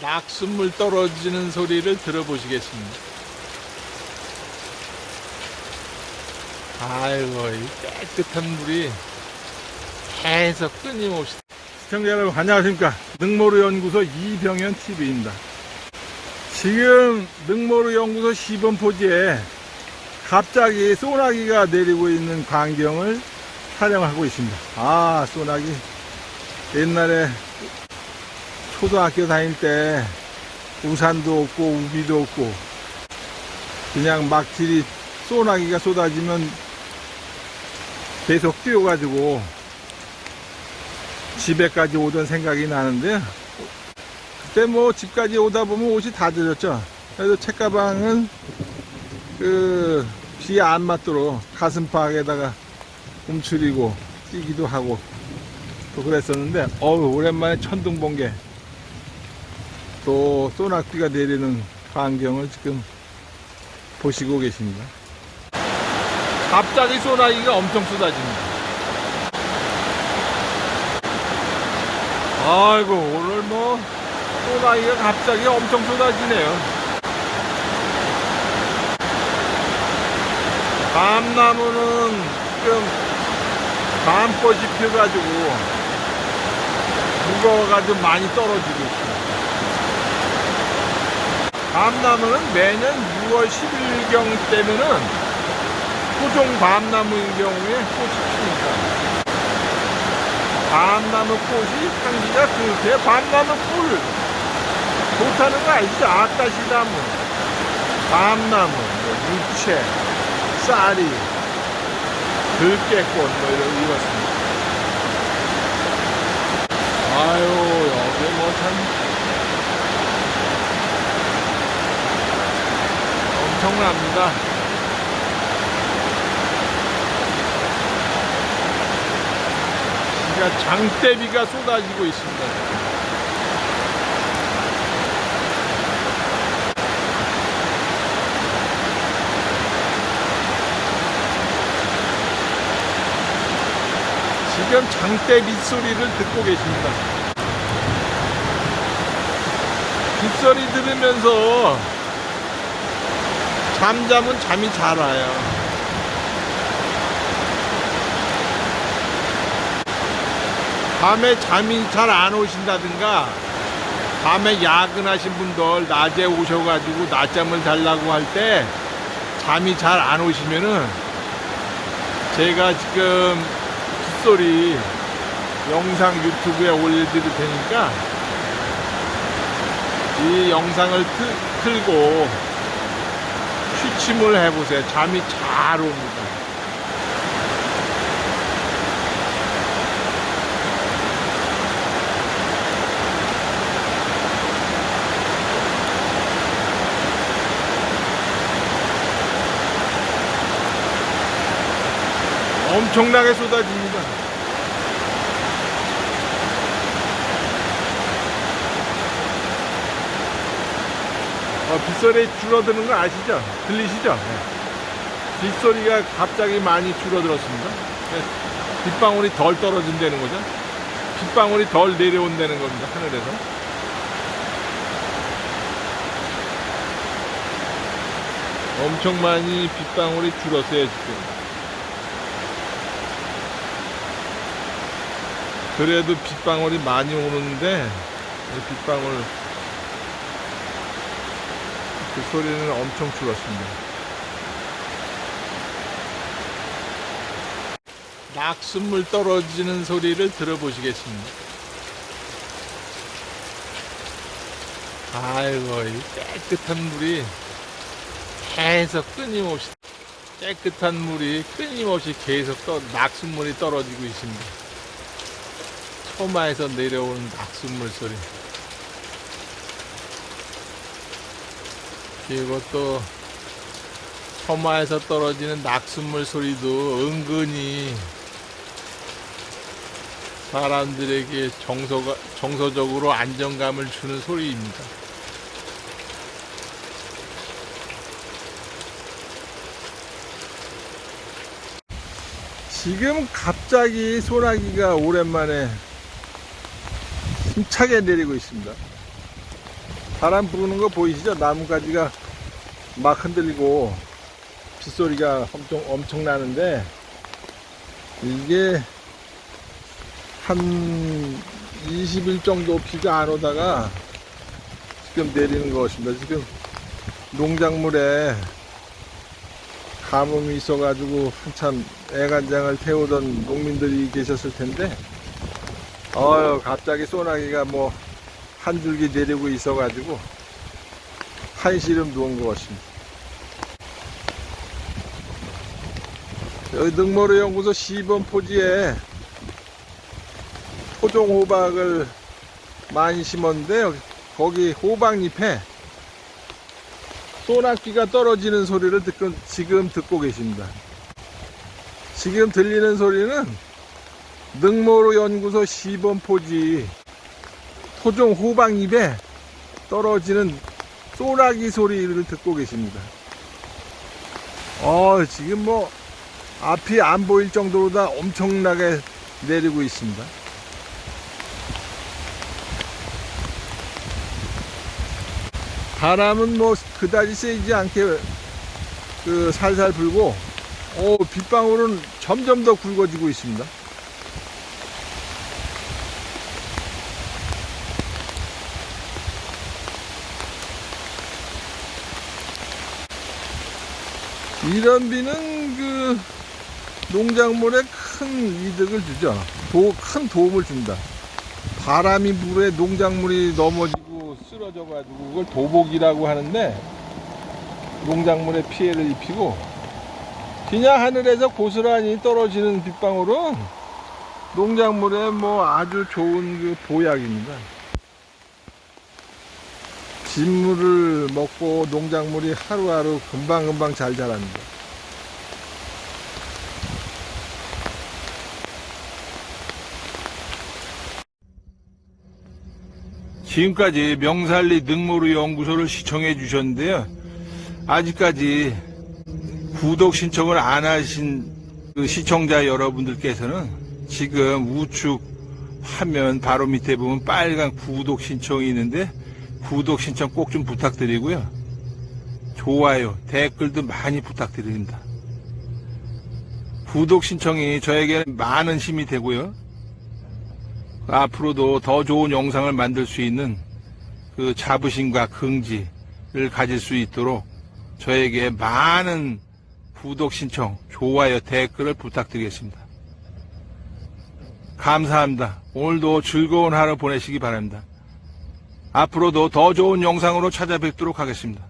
낙숫물 떨어지는 소리를 들어보시겠습니다. 아이고, 이 깨끗한 물이 계속 끊임없이. 시청자 여러분 안녕하십니까 능모루 연구소 이병현 TV입니다. 지금 능모루 연구소 시범포지에 갑자기 소나기가 내리고 있는 광경을 촬영하고 있습니다. 아 소나기 옛날에 초등학교 다닐 때 우산도 없고 우비도 없고 그냥 막질이 소나기가 쏟아지면 계속 뛰어가지고 집에까지 오던 생각이 나는데 그때 뭐 집까지 오다 보면 옷이 다 젖었죠. 그래서 책가방은 그비안 맞도록 가슴팍에다가 움츠리고 뛰기도 하고 또 그랬었는데 어우 오랜만에 천둥 번개 또 소낙비가 내리는 광경을 지금 보시고 계십니다. 갑자기 소나기가 엄청 쏟아집니다. 아이고, 오늘 뭐, 소나기가 갑자기 엄청 쏟아지네요. 밤나무는 지금 밤꽃이 펴가지고 무거워가지고 많이 떨어지고 있습니다. 밤나무는 매년 6월 10일경 때면은 토종 밤나무인 경우에 꽃이 핍니다. 밤나무 꽃이 향기가 그렇게 밤나무 꿀 좋다는 거 알죠? 아까시나무, 밤나무, 뭐 유채, 쌀이, 들깨꽃 뭐 이런 이렇습니다. 아유 여기 뭐참 비가 장대비가 쏟아지고 있습니다. 지금 장대 빗소리를 듣고 계십니다. 빗소리 들으면서 잠자면 잠이 잘 와요. 밤에 잠이 잘 안 오신다든가 밤에 야근하신 분들 낮에 오셔가지고 낮잠을 자려고 할 때 잠이 잘 안 오시면은 제가 지금 빗소리 영상 유튜브에 올려드릴 테니까 이 영상을 틀, 틀고 취침을 해보세요. 잠이 잘 옵니다. 엄청나게 쏟아집니다. 어, 빗소리 줄어드는 거 아시죠? 들리시죠? 네. 빗소리가 갑자기 많이 줄어들었습니다. 네. 빗방울이 덜 떨어진다는 거죠. 빗방울이 덜 내려온다는 겁니다. 하늘에서. 엄청 많이 빗방울이 줄었어요, 지금. 그래도 빗방울이 많이 오는데 이 빗방울 그 소리는 엄청 줄었습니다. 낙숫물 떨어지는 소리를 들어보시겠습니다. 아이고, 이 깨끗한 물이 계속 끊임없이 깨끗한 물이 끊임없이 계속 떠, 낙숫물이 떨어지고 있습니다. 소마에서 내려오는 낙숫물 소리. 그리고 또 처마에서 떨어지는 낙숫물 소리도 은근히 사람들에게 정서가, 정서적으로 안정감을 주는 소리입니다. 지금 갑자기 소나기가 오랜만에 힘차게 내리고 있습니다. 바람 부는 거 보이시죠? 나뭇가지가 막 흔들리고 빗소리가 엄청 엄청 나는데 이게 한 20일 정도 비가 안 오다가 지금 내리는 것입니다. 지금 농작물에 가뭄이 있어가지고 한참 애간장을 태우던 농민들이 계셨을 텐데, 어유 갑자기 소나기가 뭐 한 줄기 내리고 있어가지고 한 시름 누운 것 같습니다. 여기 능모루 연구소 시범 포지에 토종 호박을 많이 심었는데 요 거기 호박잎에 소낙비가 떨어지는 소리를 듣고, 지금 듣고 계십니다. 지금 들리는 소리는 능모로 연구소 시범 포지 토종 호박잎에 떨어지는 소나기 소리를 듣고 계십니다. 어, 지금 뭐 앞이 안 보일 정도로 다 엄청나게 내리고 있습니다. 바람은 뭐 그다지 세지 않게 그 살살 불고 오 빗방울은 점점 더 굵어지고 있습니다. 이런 비는 그 농작물에 큰 이득을 주죠. 도, 큰 도움을 준다. 바람이 불에 농작물이 넘어지고 쓰러져 가지고 그걸 도복이라고 하는데 농작물에 피해를 입히고 그냥 하늘에서 고스란히 떨어지는 빗방울은 농작물에 뭐 아주 좋은 그 보약입니다. 진물을 먹고 농작물이 하루하루 금방금방 잘 자랍니다. 지금까지 명살리 능모루 연구소를 시청해 주셨는데요. 아직까지 구독 신청을 안 하신 그 시청자 여러분들께서는 지금 우측 화면 바로 밑에 보면 빨간 구독 신청이 있는데 구독 신청 꼭 좀 부탁드리고요. 좋아요, 댓글도 많이 부탁드립니다. 구독 신청이 저에게 많은 힘이 되고요. 앞으로도 더 좋은 영상을 만들 수 있는 그 자부심과 긍지를 가질 수 있도록 저에게 많은 구독 신청, 좋아요, 댓글을 부탁드리겠습니다. 감사합니다. 오늘도 즐거운 하루 보내시기 바랍니다. 앞으로도 더 좋은 영상으로 찾아뵙도록 하겠습니다.